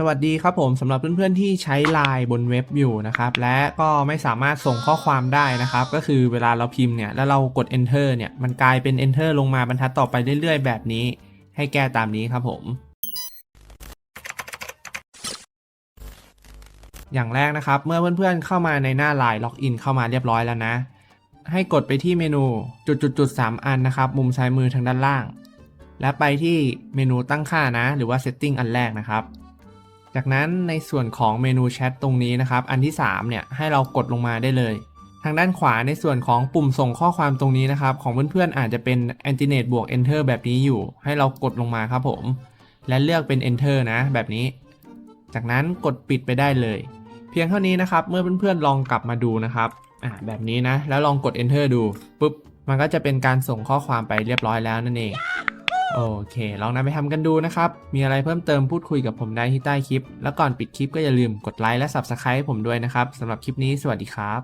สวัสดีครับผมสำหรับเพื่อนๆที่ใช้ไลน์บนเว็บอยู่นะครับ และก็ไม่สามารถส่งข้อความได้นะครับ ก็คือเวลาเราพิมพ์เนี่ยแล้วเรากด enter เนี่ยมันกลายเป็น enter ลงมาบรรทัดต่อไปเรื่อย ๆ แบบนี้ ให้แก้ตามนี้ครับผม อย่างแรกนะครับ เมื่อเพื่อนๆเข้ามาในหน้าไลน์ล็อกอินเข้ามาเรียบร้อยแล้วนะ ให้กดไปที่เมนูจุดๆๆ 3 อันนะครับ มุมซ้ายมือทางด้านล่าง และไปที่เมนูตั้งค่านะ หรือว่า setting อันแรกนะครับ จากนั้นในส่วนของเมนูแชทตรงนี้นะครับ อันที่3เนี่ยให้เรากดลงมาได้เลย ทางด้านขวาในส่วนของปุ่มส่งข้อความตรงนี้นะครับ ของเพื่อนๆอาจจะเป็น Antinate บวก Enter แบบนี้อยู่ ให้เรากดลงมาครับผม และเลือกเป็น Enter นะ แบบนี้ จากนั้นกดปิดไปได้เลย เพียงเท่านี้นะครับ เมื่อเพื่อนๆลองกลับมาดูนะครับอ่าแบบนี้นะ แล้วลองกด Enter ดูปุ๊บมันก็จะเป็นการส่งข้อความไปเรียบร้อยแล้วนั่นเอง โอเค ลองนำไปทำกันดูนะครับ มีอะไรเพิ่มเติมพูดคุยกับผมได้ที่ใต้คลิป แล้วก่อนปิดคลิปก็อย่าลืมกดไลค์และ Subscribe ให้ผมด้วยนะครับสำหรับคลิปนี้สวัสดีครับ